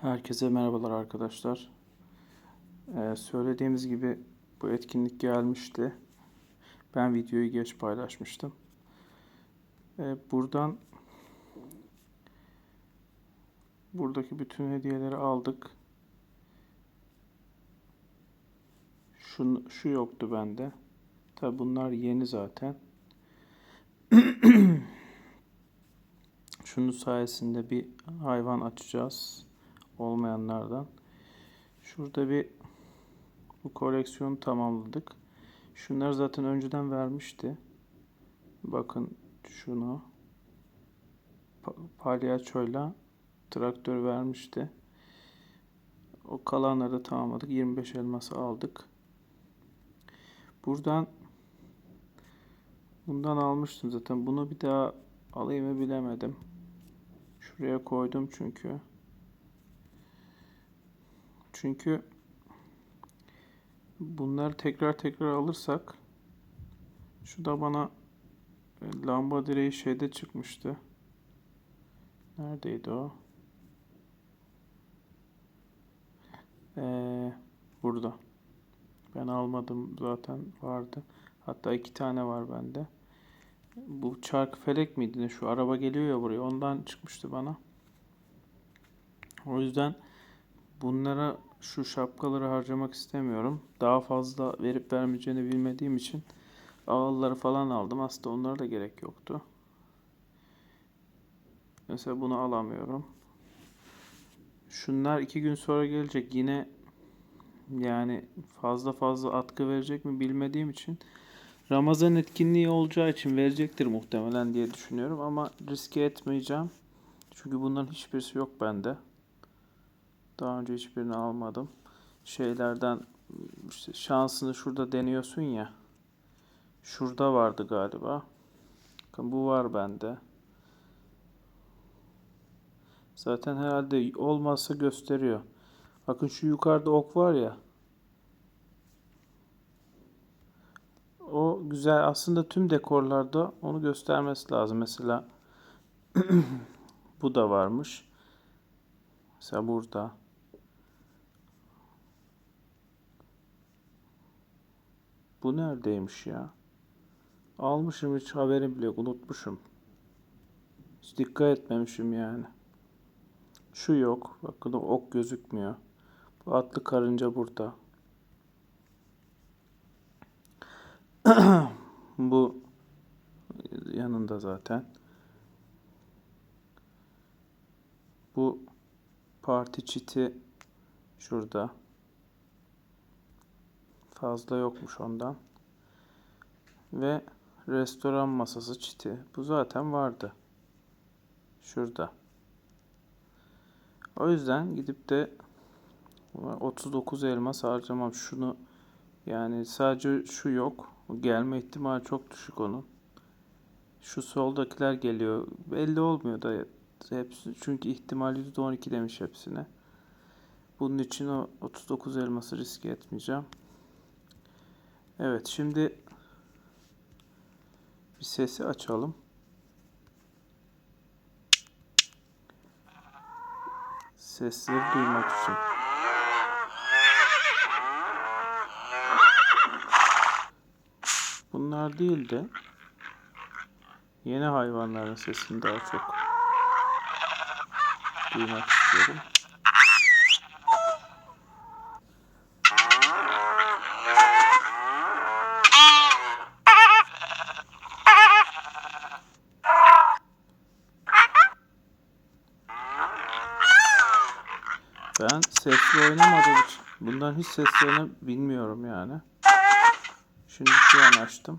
Herkese merhabalar arkadaşlar. Ee, söylediğimiz gibi bu etkinlik gelmişti. Ben videoyu geç paylaşmıştım. Ee, buradan buradaki bütün hediyeleri aldık. Şu, şu yoktu bende. Tabi bunlar yeni zaten. Şunun sayesinde bir hayvan açacağız olmayanlardan. Şurada bir bu koleksiyonu tamamladık. Şunları zaten önceden vermişti. Bakın şunu pa- palyaçoyla traktör vermişti. O kalanları da tamamladık. 25 elması aldık. Buradan bundan almıştım zaten. Bunu bir daha alayım mı bilemedim. Şuraya koydum çünkü. Çünkü bunları tekrar tekrar alırsak şu da bana e, lamba direği şeyde çıkmıştı. Neredeydi o? Ee, burada. Ben almadım zaten vardı. Hatta iki tane var bende. Bu çark felek miydi? Şu araba geliyor ya buraya. Ondan çıkmıştı bana. O yüzden bunlara şu şapkaları harcamak istemiyorum. Daha fazla verip vermeyeceğini bilmediğim için ağılları falan aldım. Aslında onlara da gerek yoktu. Mesela bunu alamıyorum. Şunlar iki gün sonra gelecek. Yine yani fazla fazla atkı verecek mi bilmediğim için Ramazan etkinliği olacağı için verecektir muhtemelen diye düşünüyorum ama riske etmeyeceğim. Çünkü bunların hiçbirisi yok bende. Daha önce hiçbirini almadım. Şeylerden işte şansını şurada deniyorsun ya. Şurada vardı galiba. Bakın bu var bende. Zaten herhalde olmazsa gösteriyor. Bakın şu yukarıda ok var ya. O güzel. Aslında tüm dekorlarda onu göstermesi lazım. Mesela bu da varmış. Mesela burada. Bu neredeymiş ya? Almışım hiç haberim bile yok. Unutmuşum. Hiç dikkat etmemişim yani. Şu yok. Bakın ok gözükmüyor. Bu atlı karınca burada. Bu yanında zaten. Bu parti çiti şurada. Fazla yokmuş ondan. Ve restoran masası çiti. Bu zaten vardı. Şurada. O yüzden gidip de 39 elmas harcamam. Şunu yani sadece şu yok. Gelme ihtimali çok düşük onun. Şu soldakiler geliyor. Belli olmuyor da hepsi. Çünkü ihtimal %12 demiş hepsine. Bunun için o 39 elması riske etmeyeceğim. Evet şimdi bir sesi açalım. Sesleri duymak için. Bunlar değil de yeni hayvanların sesini daha çok duymak istiyorum. Ben sesli oynamadığım için bundan hiç seslerini bilmiyorum yani. Şimdi şu an açtım.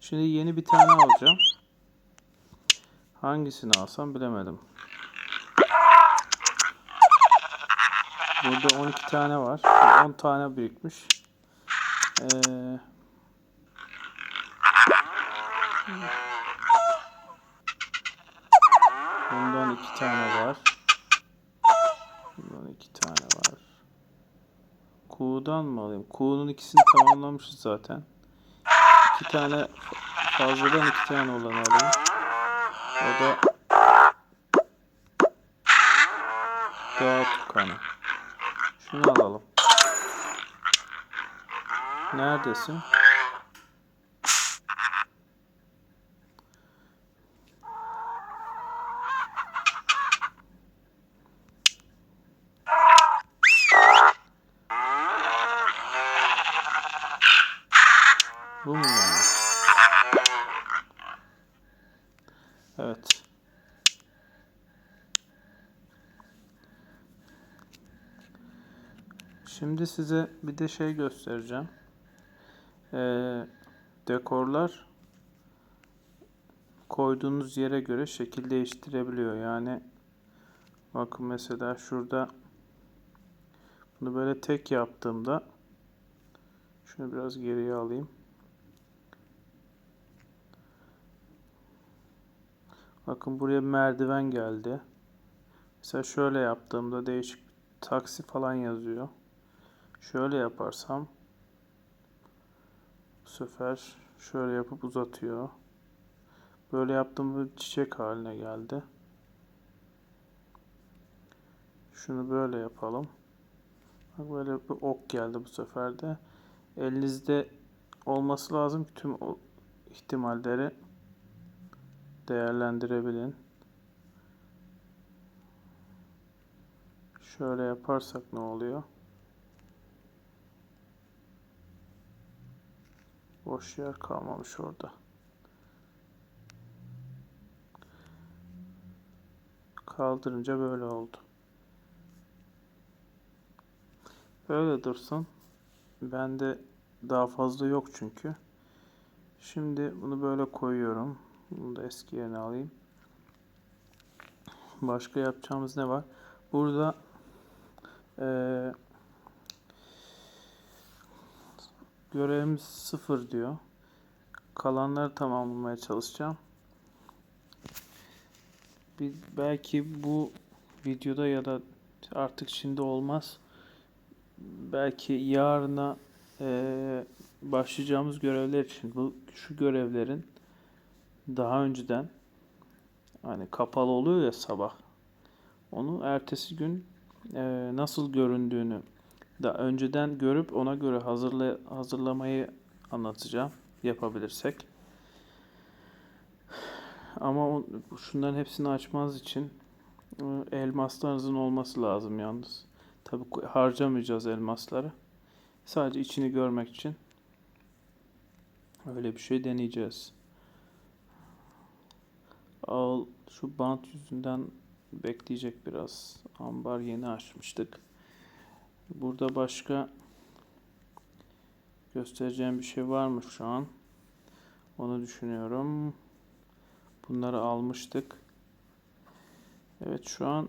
Şimdi yeni bir tane alacağım. Hangisini alsam bilemedim. Burada 12 tane var. 10 tane birikmiş. Ee, bundan 2 tane var. Bundan 2 tane var. Kuğudan mı alayım? Kuğunun ikisini tamamlamışız zaten. İki tane fazladan iki tane olanı alayım. O da Doğa tukanı. Şunu alalım. Neredesin? Şimdi size bir de şey göstereceğim. Ee, dekorlar koyduğunuz yere göre şekil değiştirebiliyor. Yani bakın mesela şurada bunu böyle tek yaptığımda şunu biraz geriye alayım. Bakın buraya merdiven geldi. Mesela şöyle yaptığımda değişik taksi falan yazıyor. Şöyle yaparsam bu sefer şöyle yapıp uzatıyor. Böyle yaptığımda çiçek haline geldi. Şunu böyle yapalım. Bak böyle bir ok geldi bu sefer de. Elinizde olması lazım ki tüm ihtimalleri değerlendirebilin. Şöyle yaparsak ne oluyor? Boş yer kalmamış orada. Kaldırınca böyle oldu. Böyle dursun. Bende daha fazla yok çünkü. Şimdi bunu böyle koyuyorum. Bunu da eski yerine alayım. Başka yapacağımız ne var? Burada eee görevimiz sıfır diyor. Kalanları tamamlamaya çalışacağım. Bir, belki bu videoda ya da artık şimdi olmaz. Belki yarına eee, başlayacağımız görevler için bu şu görevlerin daha önceden hani kapalı oluyor ya sabah. Onu ertesi gün eee, nasıl göründüğünü da önceden görüp ona göre hazırla hazırlamayı anlatacağım yapabilirsek. Ama o, şunların hepsini açmaz için e, elmaslarınızın olması lazım yalnız. Tabii ko- harcamayacağız elmasları. Sadece içini görmek için öyle bir şey deneyeceğiz. Al şu bant yüzünden bekleyecek biraz. Ambar yeni açmıştık. Burada başka göstereceğim bir şey var mı şu an? Onu düşünüyorum. Bunları almıştık. Evet şu an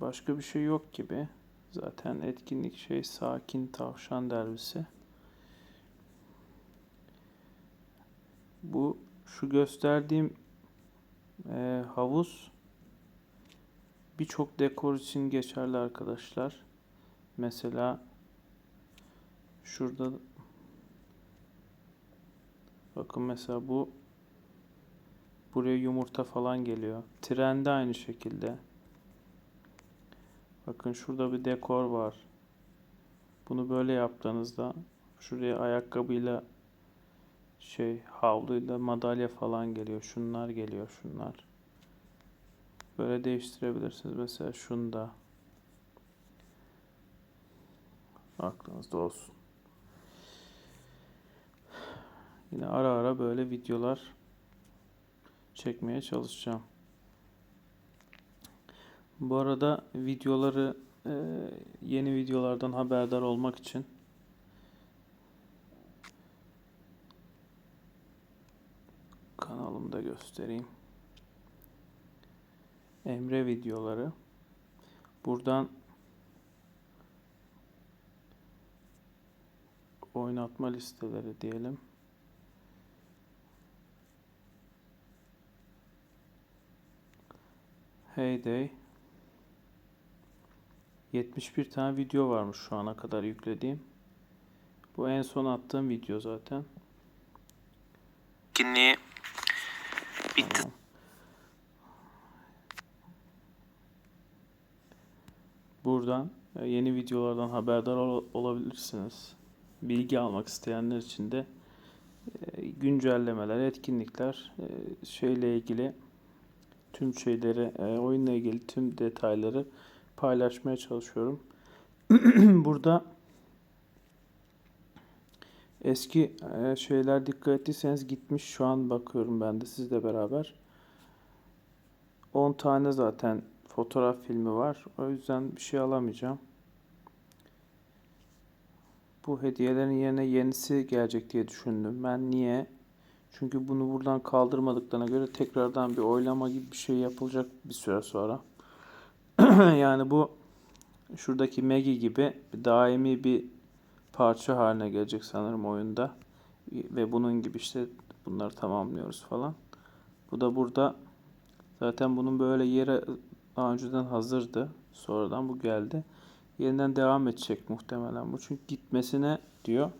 başka bir şey yok gibi. Zaten etkinlik şey sakin tavşan derbisi. Bu şu gösterdiğim e, havuz birçok dekor için geçerli arkadaşlar. Mesela şurada bakın mesela bu buraya yumurta falan geliyor. Trende aynı şekilde. Bakın şurada bir dekor var. Bunu böyle yaptığınızda şuraya ayakkabıyla şey havluyla madalya falan geliyor. Şunlar geliyor şunlar. Böyle değiştirebilirsiniz. Mesela şunda. Aklınızda olsun. Yine ara ara böyle videolar çekmeye çalışacağım. Bu arada videoları e, yeni videolardan haberdar olmak için kanalımda göstereyim. Emre videoları. Buradan oynatma listeleri diyelim. Heyday 71 tane video varmış şu ana kadar yüklediğim. Bu en son attığım video zaten. Etkinliği bitti. Buradan e, yeni videolardan haberdar olabilirsiniz. Bilgi almak isteyenler için de e, güncellemeler, etkinlikler, e, şeyle ilgili tüm şeyleri, e, oyunla ilgili tüm detayları paylaşmaya çalışıyorum. Burada eski şeyler dikkat ettiyseniz gitmiş. Şu an bakıyorum ben de sizle beraber. 10 tane zaten fotoğraf filmi var. O yüzden bir şey alamayacağım. Bu hediyelerin yerine yenisi gelecek diye düşündüm. Ben niye? Çünkü bunu buradan kaldırmadıklarına göre tekrardan bir oylama gibi bir şey yapılacak bir süre sonra. yani bu şuradaki Maggie gibi daimi bir parça haline gelecek sanırım oyunda. Ve bunun gibi işte bunları tamamlıyoruz falan. Bu da burada zaten bunun böyle yere daha önceden hazırdı. Sonradan bu geldi. Yeniden devam edecek muhtemelen bu. Çünkü gitmesine diyor.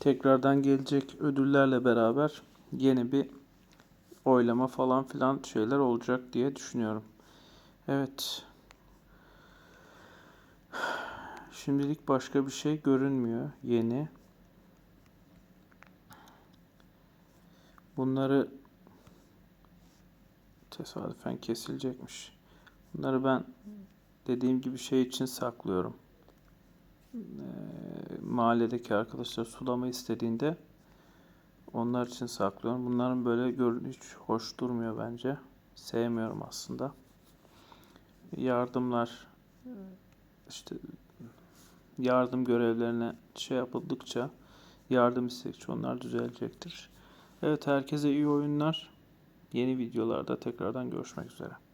Tekrardan gelecek ödüllerle beraber yeni bir oylama falan filan şeyler olacak diye düşünüyorum. Evet. Şimdilik başka bir şey görünmüyor yeni. Bunları tesadüfen kesilecekmiş. Bunları ben dediğim gibi şey için saklıyorum. Ee, mahalledeki arkadaşlar sulama istediğinde onlar için saklıyorum. Bunların böyle görün hiç hoş durmuyor bence. Sevmiyorum aslında. Yardımlar işte yardım görevlerine şey yapıldıkça yardım istedikçe onlar düzelecektir. Evet herkese iyi oyunlar. Yeni videolarda tekrardan görüşmek üzere.